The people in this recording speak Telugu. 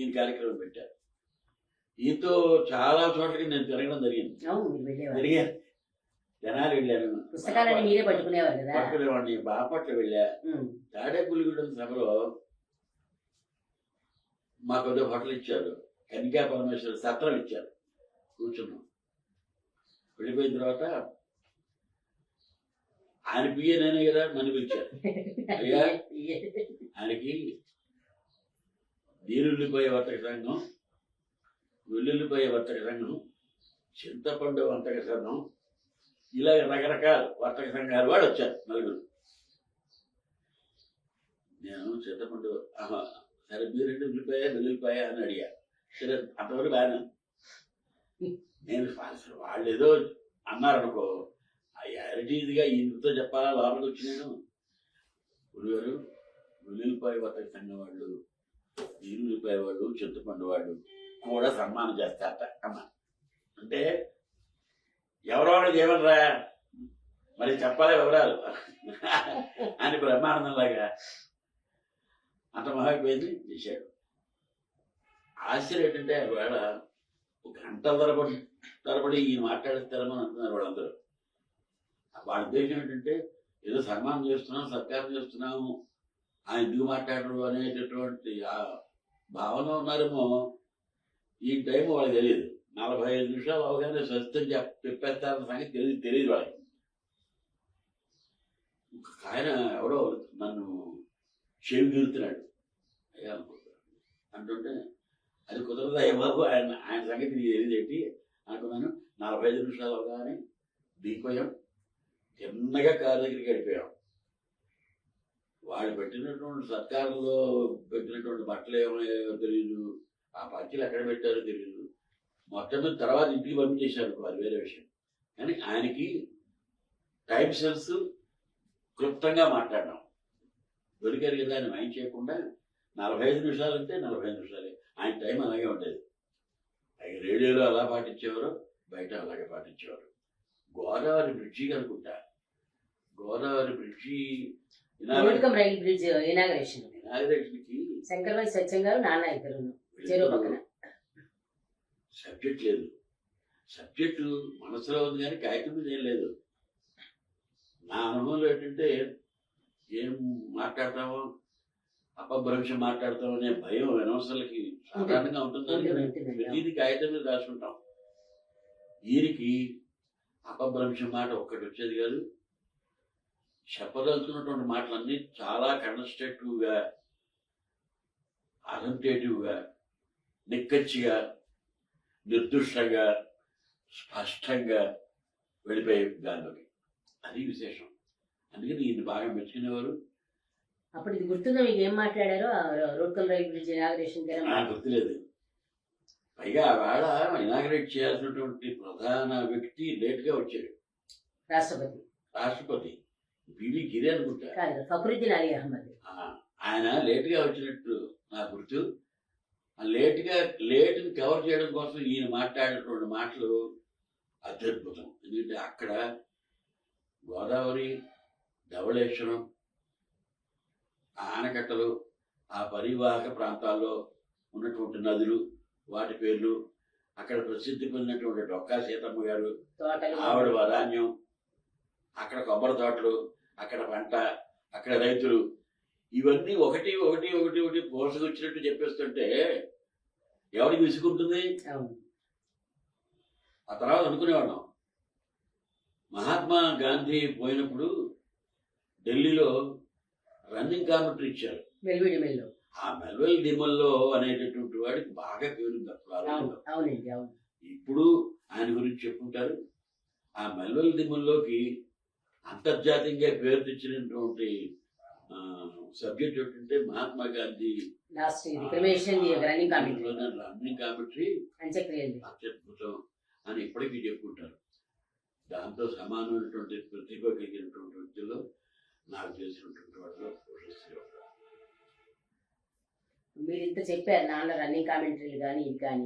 ఈయన కార్యక్రమం పెట్టారు. ఈయనతో చాలా చోట్లకి నేను తిరగడం జరిగింది. జనాలు వెళ్ళాను పుస్తకాలన్నీ మీరే పట్టుకునేవారు కదా? పట్టుకునేవాడిని బాపట్ల వెళ్ళా. ఉమ్. తాడేపుల్లిగూడెం సభలో మాకు ఏదో హోటల్ ఇచ్చారు. కనికా పరమేశ్వర సత్రం ఇచ్చారు. కూర్చున్నాం. వెళ్ళిపోయిన తర్వాత ఆయన పియ్య నేనే కదా నన్ను పిలిచారు. అయ్యా. ఆయనకి నీరుల్లిపోయే వర్తక సంఘం వెల్లుల్లిపోయే వర్తక సంఘం చింతపండు వర్తక సంఘం ఇలా రకరకాల వర్తక సంఘాలు వాడు వచ్చారు నలుగురు. నేను చింతపండు ఆహా, సరే మీరెండు ఉల్లిపోయా వెల్లుల్లిపోయా అని అడిగా. సరే అంతవరకు బాగా నేను అసలు వాళ్ళు ఏదో అన్నారనుకో ఆ యారిటీదిగా ఇంటితో చెప్పాలా లోపలికి వచ్చి నేను? గురుగారు వెల్లుల్లిపాయ వర్తక సంఘం వాళ్ళు నీరుల్లిపాయ వాళ్ళు చింతపండు వాళ్ళు కూడా సన్మానం చేస్తారట. అమ్మ. అంటే ఎవరో వాళ్ళు ఏమనరా మరి చెప్పాలి వివరాలు? అని బ్రహ్మానందంలాగా అంత మహాపోయింది చేశాడు. ఆశ్చర్యం ఏంటంటే వేళ ఒక గంట తరబడి తరబడి ఈయన మాట్లాడిస్తారని అంటున్నారు వాళ్ళందరూ. వాళ్ళ ఉద్దేశం ఏంటంటే ఏదో సన్మానం చేస్తున్నాం సత్కారం చేస్తున్నాము ఆయన ఎందుకు మాట్లాడరు అనేటటువంటి ఆ భావన ఉన్నారేమో ఈ టైం వాళ్ళకి తెలియదు. నలభై ఐదు నిమిషాలు అవగానే సత్యం చెప్ చెప్పేస్తారన్న సంగతి తెలియదు తెలియదు వాళ్ళకి. ఆయన ఎవడో నన్ను చెవి చూస్తున్నాడు అయ్యా అనుకుంటాను అంటుంటే అది కుదరదా బాబు? ఆయన ఆయన సంగతి నీకు తెలియదు అనుకున్నాను నలభై ఐదు నిమిషాలు అవగానే దిగిపోయాం. చిన్నగా కారు దగ్గరికి వెళ్ళిపోయాం. వాళ్ళు పెట్టినటువంటి సత్కారంలో పెట్టినటువంటి బట్టలు ఏమో తెలియదు ఆ పంచులు ఎక్కడ పెట్టారో తెలియదు మొత్తం తర్వాత ఇంటికి పంపించేశారు అది వేరే విషయం. కానీ ఆయనకి టైం సెన్స్ క్లుప్తంగా మాట్లాడడం. దొరికారు కదా ఆయన మైండ్ చేయకుండా నలభై ఐదు నిమిషాలు అంటే నలభై ఐదు నిమిషాలే. ఆయన టైం అలాగే ఉండేది. ఆయన రేడియోలో అలా పాటించేవారు బయట అలాగే పాటించేవారు. గోదావరి బ్రిడ్జి అనుకుంటా గోదావరి బ్రిడ్జి నూనకం రైల్ బ్రిడ్జ్ ఇనాగరేషన్ శంకర్వాయి సత్యం గారు నాన్న ఇద్దరు చెరువు పక్కన. సబ్జెక్ట్ లేదు. సబ్జెక్టు మనసులో ఉంది కానీ కాగితం మీద ఏం లేదు. నా అనుభవంలో ఏంటంటే ఏం మాట్లాడతామో అపభ్రంశం మాట్లాడతామో అనే భయం అనవసరాలకి సాధారణంగా ఉంటుంది. ప్రతిదీ కాగితం మీద రాసుకుంటాం. ఈయనకి అపభ్రంశం మాట ఒక్కటి వచ్చేది కాదు. చెప్పదలుచుకున్నటువంటి మాటలన్నీ చాలా కన్స్ట్రక్టివ్గా అథెంటేటివ్గా నిక్కచ్చిగా నిర్దుష్టంగా స్పష్టంగా వెళ్ళిపోయే దానిలోకి అది విశేషం. అందుకని ఈయన బాగా మెచ్చుకునేవారు. అప్పుడు ఇది గుర్తుందా? మీకు ఏం మాట్లాడారో? రూట్కల్ రైల్ బ్రిడ్జ్ ఇనాగరేషన్ గుర్తులేదు. పైగా ఆవేళ ఇనాగ్రేట్ చేయాల్సినటువంటి ప్రధాన వ్యక్తి లేట్గా వచ్చాడు. రాష్ట్రపతి. రాష్ట్రపతి. బివి గిరి అనుకుంటా. కాదు ఫక్రుద్దీన్ అలీ అహ్మద్. ఆయన లేట్గా వచ్చినట్టు నా గుర్తు. లేట్గా లేట్ని కవర్ చేయడం కోసం ఈయన మాట్లాడినటువంటి మాటలు అత్యద్భుతం. ఎందుకంటే అక్కడ గోదావరి ధవళేశ్వరం ఆనకట్టలు ఆ పరివాహక ప్రాంతాల్లో ఉన్నటువంటి నదులు వాటి పేర్లు అక్కడ ప్రసిద్ధి పొందినటువంటి డొక్కా సీతమ్మ గారు ఆవిడ వరాన్యం అక్కడ కొబ్బరి తోటలు అక్కడ పంట అక్కడ రైతులు ఇవన్నీ ఒకటి ఒకటి ఒకటి ఒకటి పోసకొచ్చినట్టు చెప్పేస్తుంటే ఎవరికి విసుకుంటుంది ఆ తర్వాత అనుకునేవాళ్ళం. మహాత్మా గాంధీ పోయినప్పుడు ఢిల్లీలో రన్నింగ్ కామెంటరీ ఇచ్చారు. ఆ మెల్వెల్ దిమల్లో అనేటటువంటి వాడికి బాగా అవును ఇప్పుడు ఆయన గురించి చెప్పుకుంటారు. ఆ మెల్వెల్ దిమ్మల్లోకి అంతర్జాతీయంగా పేరు తెచ్చినటువంటి సబ్జెక్ట్ ఏంటంటే మహాత్మా గాంధీ రన్నింగ్ కాబట్టి అత్యద్భుతం అని ఇప్పటికీ చెప్పుకుంటారు. దాంతో సమానమైనటువంటి ప్రతిభ కలిగినటువంటి వ్యక్తుల్లో నాకు తెలిసినటువంటి వాళ్ళు. మీరు ఇంత చెప్పారు నాన్న రన్నింగ్ కామెంటరీలు కానీ ఇది కానీ